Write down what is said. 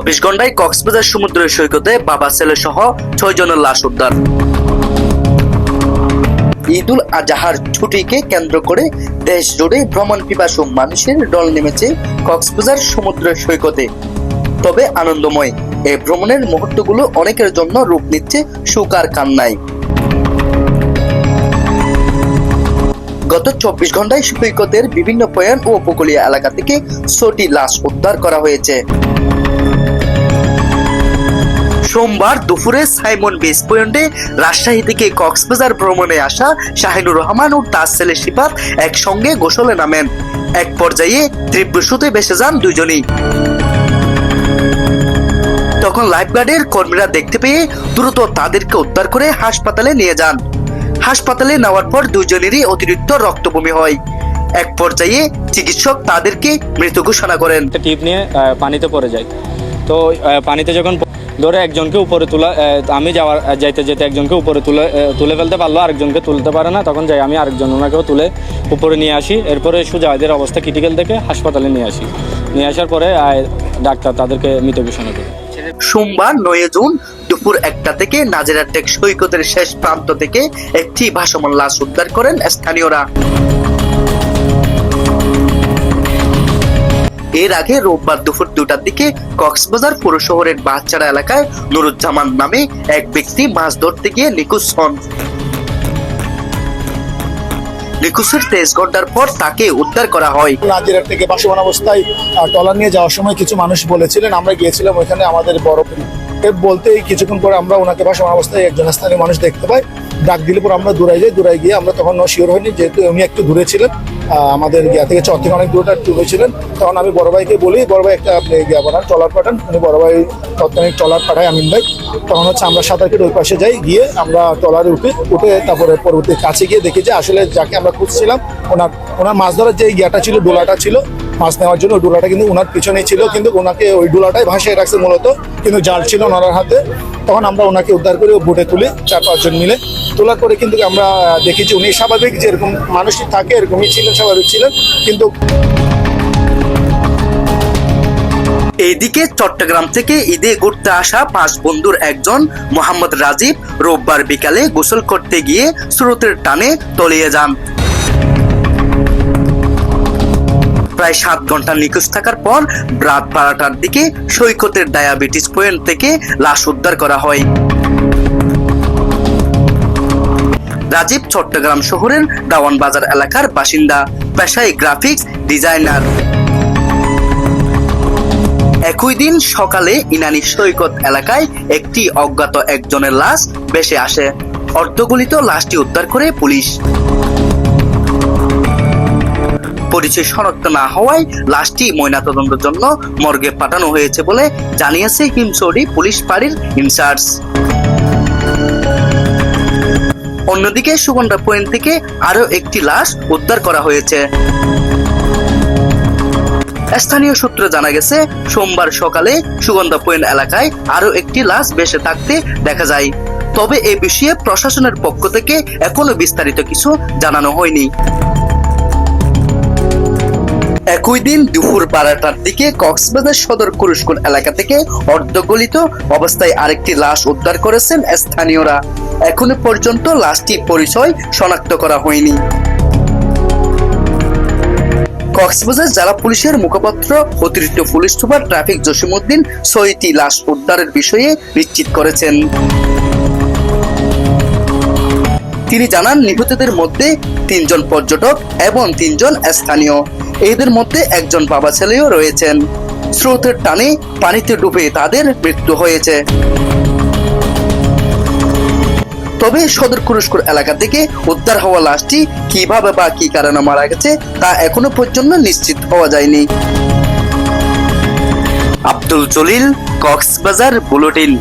চব্বিশ ঘন্টায় কক্সবাজার সমুদ্র সৈকতে বাবা, ছেলে সহ ছয় জনের লাশ উদ্ধার। ঈদুল আজহার ছুটিকে কেন্দ্র করে দেশ জুড়ে ভ্রমণ পিপাসু মানুষের দল নেমেছে কক্সবাজার সমুদ্র সৈকতে। তবে আনন্দময় এই ভ্রমণের মুহূর্তগুলো অনেকের জন্য রূপ নিচ্ছে সুকার কান্নায় গত চব্বিশ ঘন্টায় সৈকতের বিভিন্ন পয়েন্ট ও উপকূলীয় এলাকা থেকে ছটি লাশ উদ্ধার করা হয়েছে। সোমবার দুপুরে সাইমন বিচ পয়েন্টে রাজশাহী থেকে কক্সবাজার ভ্রমণে আসা শাহিনুর রহমান ও তার ছেলে সিফাত একসঙ্গে গোসলে নামেন। এক পর্যায়ে তীব্র সুতে বেসে যান দুজনেই। তখন লাইফগার্ডের কর্মীরা দেখতে পেয়ে দ্রুত তাদেরকে উদ্ধার করে হাসপাতালে নিয়ে যান। হাসপাতালে নেওয়ার পর দুজনেরই অতিরিক্ত রক্তবমি হয়। এক পর্যায়ে চিকিৎসক তাদেরকে মৃত ঘোষণা করেন। টিপ নিয়ে পানিতে পড়ে যায়। তো পানিতে যখন ধরে একজনকে উপরে তোলা আমি যাওয়ার যাইতে যেতে একজনকে উপরে তুলে তুলে ফেলতে পারল, আরেকজনকে তুলতে পারে না, তখন যাই আমি আরেকজন ওনাকেও তুলে উপরে নিয়ে আসি। এরপরে সুজাদের অবস্থা ক্রিটিক্যাল দেখে হাসপাতালে নিয়ে আসি। নিয়ে আসার পরে ডাক্তার তাদেরকে মৃত ঘোষণা করে। সোমবার নয় জুন দুপুর একটা থেকে নাজিরাটেক সৈকতের শেষ প্রান্ত থেকে একটি ভাসমান লাশ উদ্ধার করেন স্থানীয়রা। এর আগে রোববার দুপুর দুটার দিকে কক্সবাজার পৌর শহরের বাচ্চারা এলাকায় নুরুজ্জামান নামে এক ব্যক্তি মাছ ধরতে গিয়ে নিখোঁজ হন। নিখোঁজের তেইশ ঘণ্টার পর তাকে উদ্ধার করা হয়। নাজিরার থেকে বাসমান অবস্থায় ট্রলার নিয়ে যাওয়ার সময় কিছু মানুষ বলেছিলেন, আমরা গিয়েছিলাম ওইখানে আমাদের বড় বলতে কিছুক্ষণ পরে আমরা ওনাকে বাসমান অবস্থায় একজন স্থানীয় মানুষ দেখতে পাই। ডাক দিলে পর আমরা দূরাই যাই দূরাই গিয়ে আমরা তখন শিওর হইনি যেহেতু উনি একটু দূরে ছিলেন আমাদের গিয়া থেকে চর থেকে অনেক দূরটা দূরে ছিলেন তখন আমি বড় ভাইকে বলি, বড় ভাই একটা, আপনি গিয়া বানান ট্রলার পাঠান। উনি বড় ভাই তৎক্ষণিক ট্রলার পাঠায় আমিন ভাই। তখন হচ্ছে আমরা সাঁতার কেটে ওই পাশে যাই, গিয়ে আমরা ট্রলারে উঠি, উঠে তারপরে পরবর্তী কাছে গিয়ে দেখি যে আসলে যাকে আমরা খুঁজছিলাম, ওনার ওনার মাছ ধরার যে গিয়াটা ছিল, ডোলাটা ছিল মাছ নেওয়ার জন্য ডোলাটা কিন্তু ওনার পিছনেই ছিল কিন্তু ওনাকে ওই ডোলাটাই ভাসিয়ে রাখছে মূলত কিন্তু জাল ছিল ওনার হাতে। তখন আমরা ওনাকে উদ্ধার করে বোটে তুলি চার পাঁচজন মিলে তোলা করে কিন্তু আমরা আহ, দেখি যে উনি স্বাভাবিক যেরকম মানুষই থাকে এরকমই ছিলেন স্বাভাবিক ছিলেন কিন্তু এইদিকে চট্টগ্রাম থেকে ঈদে ঘুরতে আসা পাঁচ বন্ধুর একজন মোহাম্মদ রাজীব রোববার বিকালে গোসল করতে গিয়ে স্রোতের টানে তলিয়ে যান। প্রায় সাত ঘণ্টা নিখোঁজ থাকার পর রাত বারোটার দিকে সৈকতের ডায়াবেটিস পয়েন্ট থেকে লাশ উদ্ধার করা হয়। রাজীব চট্টগ্রাম শহরের দাওয়ান বাজার এলাকার বাসিন্দা, পেশায় গ্রাফিক্স ডিজাইনার। একই দিন সকালে ইনানি সৈকত এলাকায় একটি অজ্ঞাত একজনের লাশ ভেসে আসে। অর্ধগলিত লাশটি উদ্ধার করে পুলিশ। পরিচয় শনাক্ত না হওয়ায় লাশটি ময়নাতদন্তের জন্য মর্গে পাঠানো হয়েছে বলে জানিয়েছে হিমচৌরি পুলিশ ফাঁড়ির ইনচার্জ। অন্যদিকে সুগন্ধা পয়েন্ট থেকে আরও একটি লাশ উদ্ধার করা হয়েছে। স্থানীয় সূত্রে জানা গেছে, সোমবার সকালে সুগন্ধা পয়েন্ট এলাকায় আরও একটি লাশ বেসে থাকতে দেখা যায়। তবে এ বিষয়ে প্রশাসনের পক্ষ থেকে এখনও বিস্তারিত কিছু জানানো হয়নি। একই দিন দুপুর বারোটার দিকে কক্সবাজার সদর কুরুশকুর এলাকা থেকে অর্ধগলিত অবস্থায় আরেকটি লাশ উদ্ধার করেছেন স্থানীয়রা। এখনও পর্যন্ত লাশটি পরিচয় শনাক্ত করা হয়নি। কক্সবাজার জেলা পুলিশের মুখপাত্র, অতিরিক্ত পুলিশ সুপার ট্রাফিক জসিমউদ্দিন ছয়টি লাশ উদ্ধারের বিষয়ে নিশ্চিত করেছেন। তিনি জানান, নিহতদের মধ্যে তিনজন পর্যটক এবং তিনজন স্থানীয়। এদের মধ্যে একজন বাবা ছেলেও রয়েছেন। স্রোতের টানে পানিতে ডুবে তাদের মৃত্যু হয়েছে। তবে সদর কুরস্কুর এলাকা থেকে উদ্ধার হওয়া লাশটি কীভাবে বা কি কারণে মারা গেছে, তা এখনও পর্যন্ত নিশ্চিত হওয়া যায়নি। আব্দুল জলিল, কক্সবাজার বুলেটিন।